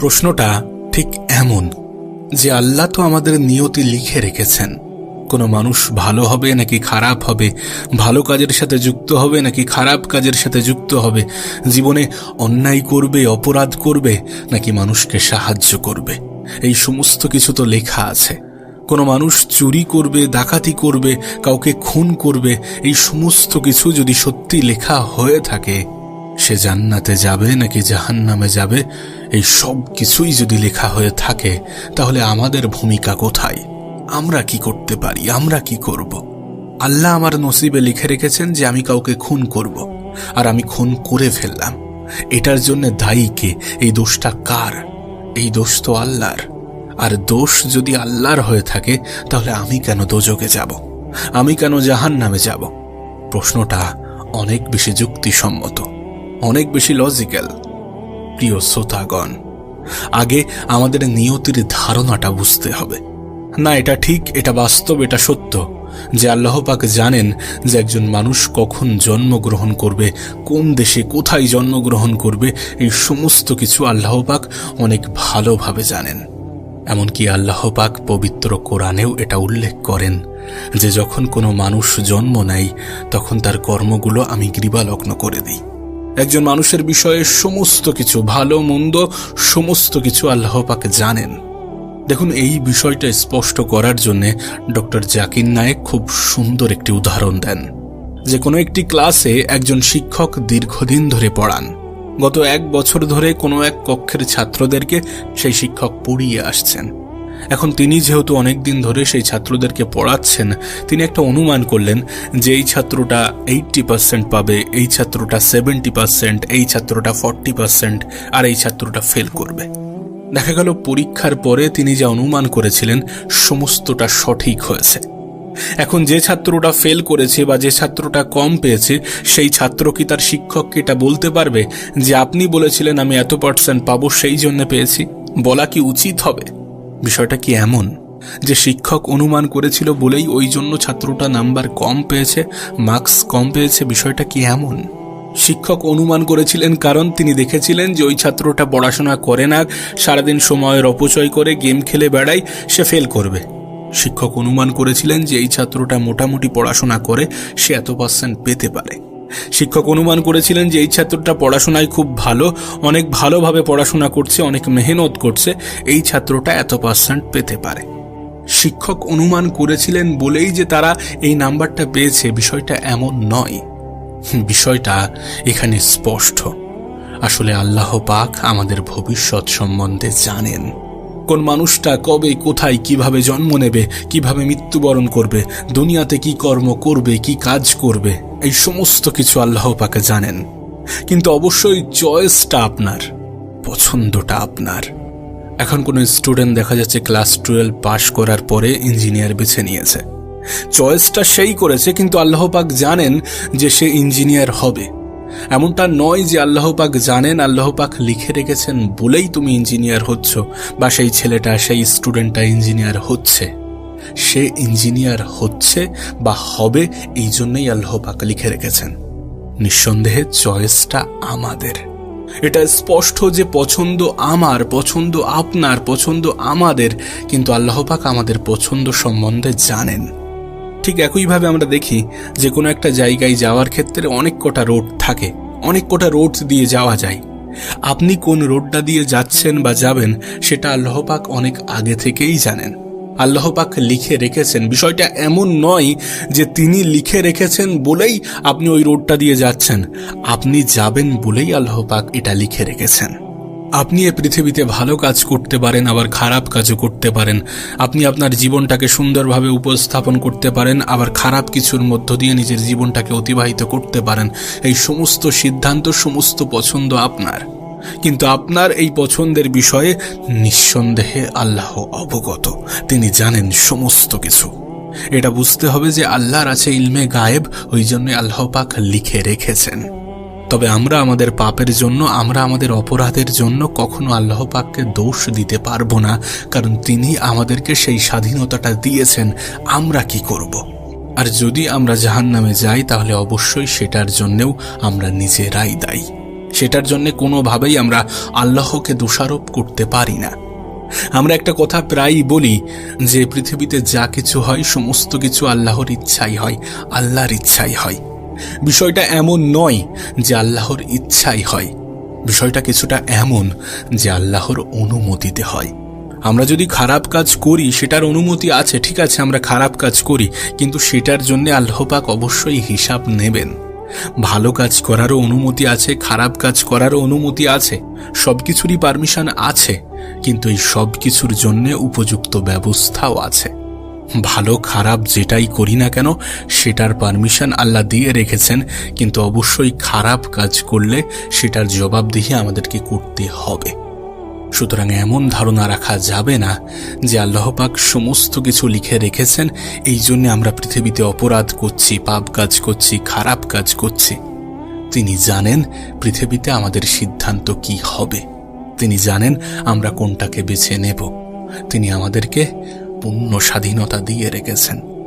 প্রশ্নটা ঠিক এমন যে আল্লাহ তো আমাদের নিয়তি লিখে রেখেছেন। কোনো মানুষ ভালো হবে নাকি খারাপ হবে, ভালো কাজের সাথে যুক্ত হবে নাকি খারাপ কাজের সাথে যুক্ত হবে, জীবনে অন্যায় করবে, অপরাধ করবে নাকি মানুষকে সাহায্য করবে? এই সমস্ত কিছু তো লেখা আছে। কোনো মানুষ চুরি করবে, ডাকাতি করবে, কাউকে খুন করবে, এই সমস্ত কিছু যদি সত্যি লেখা হয়ে থাকে সে জান্নাতে যাবে নাকি জাহান্নামে যাবে? এই সব কিছুই যদি লেখা হয়ে থাকে, তাহলে আমাদের ভূমিকা কোথায়? আমরা কি করতে পারি? আমরা কি করব? আল্লাহ আমার নসিবে লিখে রেখেছেন যে আমি কাউকে খুন করব, আর আমি খুন করে ফেললাম। এটার জন্য দায়ী কে? এই দোষটা কার? এই দোষ তো আল্লাহর। আর দোষ যদি আল্লাহর হয়ে থাকে, তাহলে আমি কেন দোজকে যাব? আমি কেন জাহান নামে যাব? প্রশ্নটা অনেক বেশি যুক্তিসম্মত। অনেক বেশি লজিক্যাল প্রিয় শ্রোতাগণ, আগে আমাদের নিয়তির ধারণাটা বুঝতে হবে। না, এটা ঠিক, এটা বাস্তব, এটা সত্য যে আল্লাহপাক জানেন যে একজন মানুষ কখন জন্মগ্রহণ করবে, কোন দেশে কোথায় জন্মগ্রহণ করবে, এই সমস্ত কিছু আল্লাহপাক অনেক ভালোভাবে জানেন। এমনকি আল্লাহ পাক পবিত্র কোরআনেও এটা উল্লেখ করেন যে যখন কোনো মানুষ জন্ম নেয়, তখন তার কর্মগুলো আমি গ্রীবালগ্ন করে দিই। একজন মানুষের বিষয়ে সমস্ত কিছু, ভালো, মন্দ, সমস্ত কিছু আল্লাহ পাক জানেন। দেখুন, এই বিষয়টা স্পষ্ট করার জন্য ডক্টর জাকির নায়েক খুব সুন্দর একটি উদাহরণ দেন। যে কোনো একটি ক্লাসে একজন শিক্ষক দীর্ঘদিন ধরে পড়ান। গত এক বছর ধরে কোনো এক কক্ষের ছাত্রদেরকে সেই শিক্ষক পড়িয়ে আসছেন। এখন তিনি যেহেতু অনেক দিন ধরে সেই ছাত্রদেরকে পড়াচ্ছেন, তিনি একটা অনুমান করলেন যে এই ছাত্রটা এইটটি পার্সেন্ট পাবে, এই ছাত্রটা সেভেন্টি পার্সেন্ট, এই ছাত্রটা ফর্টি পার্সেন্ট, আর এই ছাত্রটা ফেল করবে। দেখা গেল পরীক্ষার পরে তিনি যা অনুমান করেছিলেন সমস্তটা সঠিক হয়েছে। এখন যে ছাত্রটা ফেল করেছে বা যে ছাত্রটা কম পেয়েছে, সেই ছাত্র কি তার শিক্ষককে এটা বলতে পারবে যে আপনি বলেছিলেন আমি এত পার্সেন্ট পাবো সেই জন্য পেয়েছি? বলা কি উচিত হবে? বিষয়টা কি এমন? যে শিক্ষক অনুমান করেছিল বলেই ওই জন্য ছাত্রটা নাম্বার কম পেয়েছে, মার্কস কম পেয়েছে, বিষয়টা কি এমন? শিক্ষক অনুমান করেছিলেন কারণ তিনি দেখেছিলেন যে ওই ছাত্রটা পড়াশোনা করে না, সারাদিন সময়ের অপচয় করে গেম খেলে বেড়ায়, সে ফেল করবে। শিক্ষক অনুমান করেছিলেন যে এই ছাত্রটা মোটামুটি পড়াশোনা করে, সে এত পার্সেন্ট পেতে পারে। শিক্ষক অনুমান করেছিলেন যে এই ছাত্রটা পড়াশোনায় খুব ভালো, অনেক ভালোভাবে পড়াশোনা করছে, অনেক মেহনত করছে, এই ছাত্রটা এত পার্সেন্ট পেতে পারে। শিক্ষক অনুমান করেছিলেন বলেই যে তারা এই নাম্বারটা পেয়েছে, বিষয়টা এমন নয়। বিষয়টা এখানে স্পষ্ট। আসলে আল্লাহ পাক আমাদের ভবিষ্যৎ সম্বন্ধে জানেন। কোন মানুষটা কবে, কোথায়, কীভাবে জন্ম নেবে, কীভাবে মৃত্যুবরণ করবে, দুনিয়াতে কি কর্ম করবে, কি কাজ করবে, এই সমস্ত কিছু আল্লাহ পাকে জানেন। কিন্তু অবশ্যই চয়েসটা আপনার, পছন্দটা আপনার। এখন কোনো স্টুডেন্ট দেখা যাচ্ছে ক্লাস টুয়েলভ পাশ করার পরে ইঞ্জিনিয়ার বেছে নিয়েছে। চয়েসটা সেই করেছে, কিন্তু আল্লাহ পাক জানেন যে সে ইঞ্জিনিয়ার হবে। এমনটা নয় যে আল্লাহ পাক জানেন আল্লাহ পাক লিখে রেখেছেন বলেই তুমি ইঞ্জিনিয়ার হচ্ছ বা সেই ছেলেটা, সেই স্টুডেন্টটা ইঞ্জিনিয়ার হচ্ছে। সে ইঞ্জিনিয়ার হচ্ছে বা হবে এই জন্যই আল্লাহ পাক লিখে রেখেছেন। নিঃসন্দেহে চয়েসটা আমাদের। এটা স্পষ্ট যে পছন্দ আমার, পছন্দ আপনার, পছন্দ আমাদের, কিন্তু আল্লাহ পাক আমাদের পছন্দ সম্বন্ধে জানেন। ঠিক একইভাবে আমরা দেখি যে কোনো একটা জায়গায় যাওয়ার ক্ষেত্রে অনেক কটা রোড থাকে, অনেক কটা রোড দিয়ে যাওয়া যায়। আপনি কোন রোডটা দিয়ে যাচ্ছেন বা যাবেন, সেটা আল্লাহপাক অনেক আগে থেকেই জানেন। আল্লাহপাক লিখে রেখেছেন। বিষয়টা এমন নয় যে তিনি লিখে রেখেছেন বলেই আপনি ওই রোডটা দিয়ে যাচ্ছেন। আপনি যাবেন বলেই আল্লাহপাক এটা লিখে রেখেছেন। আপনি এ পৃথিবীতে ভালো কাজ করতে পারেন, আবার খারাপ কাজও করতে পারেন। আপনি আপনার জীবনটাকে সুন্দরভাবে উপস্থাপন করতে পারেন, আবার খারাপ কিছুর মধ্য দিয়ে নিজের জীবনটাকে অতিবাহিত করতে পারেন। এই সমস্ত সিদ্ধান্ত, সমস্ত পছন্দ আপনার। কিন্তু আপনার এই পছন্দের বিষয়ে নিঃসন্দেহে আল্লাহ অবগত। তিনি জানেন সমস্ত কিছু। এটা বুঝতে হবে যে আল্লাহর আছে ইলমে গায়েব, ওই জন্য আল্লাহ পাক লিখে রেখেছেন। তবে আমরা আমাদের পাপের জন্য, আমরা আমাদের অপরাধের জন্য কখনো আল্লাহ পাককে দোষ দিতে পারব না, কারণ তিনি আমাদেরকে সেই স্বাধীনতাটা দিয়েছেন, আমরা কি করব। আর যদি আমরা জাহান নামে যাই, তাহলে অবশ্যই সেটার জন্যেও আমরা নিজেরাই দায়ী। সেটার জন্য কোনোভাবেই আমরা আল্লাহকে দোষারোপ করতে পারি না। আমরা একটা কথা প্রায়ই বলি, যে পৃথিবীতে যা কিছু হয়, সমস্ত কিছু আল্লাহর ইচ্ছাই হয়, আল্লাহর ইচ্ছাই হয়। বিষয়টা এমন নয় যে আল্লাহর ইচ্ছাই হয়। বিষয়টা কিছুটা এমন যে আল্লাহর অনুমতিতে হয়। আমরা যদি খারাপ কাজ করি, সেটার অনুমতি আছে, ঠিক আছে, আমরা খারাপ কাজ করি, কিন্তু সেটার জন্য আল্লাহপাক অবশ্যই হিসাব নেবেন। ভালো কাজ করারও অনুমতি আছে, খারাপ কাজ করারও অনুমতি আছে সব কিছুরই পারমিশন আছে, কিন্তু এই সব কিছুর জন্যে উপযুক্ত ব্যবস্থাও আছে। ভালো, খারাপ যেটাই করি না কেন, সেটার পারমিশন আল্লাহ দিয়ে রেখেছেন। কিন্তু অবশ্যই খারাপ কাজ করলে সেটার জবাবদিহি আমাদেরকে করতে হবে। সুতরাং এমন ধারণা রাখা যাবে না যে আল্লাহপাক সমস্ত কিছু লিখে রেখেছেন, এই জন্যে আমরা পৃথিবীতে অপরাধ করছি, পাপ কাজ করছি, খারাপ কাজ করছি। তিনি জানেন পৃথিবীতে আমাদের সিদ্ধান্ত কি হবে। তিনি জানেন আমরা কোনটাকে বেছে নেব। তিনি আমাদেরকে পূর্ণ স্বাধীনতা দিয়ে রেখেছেন।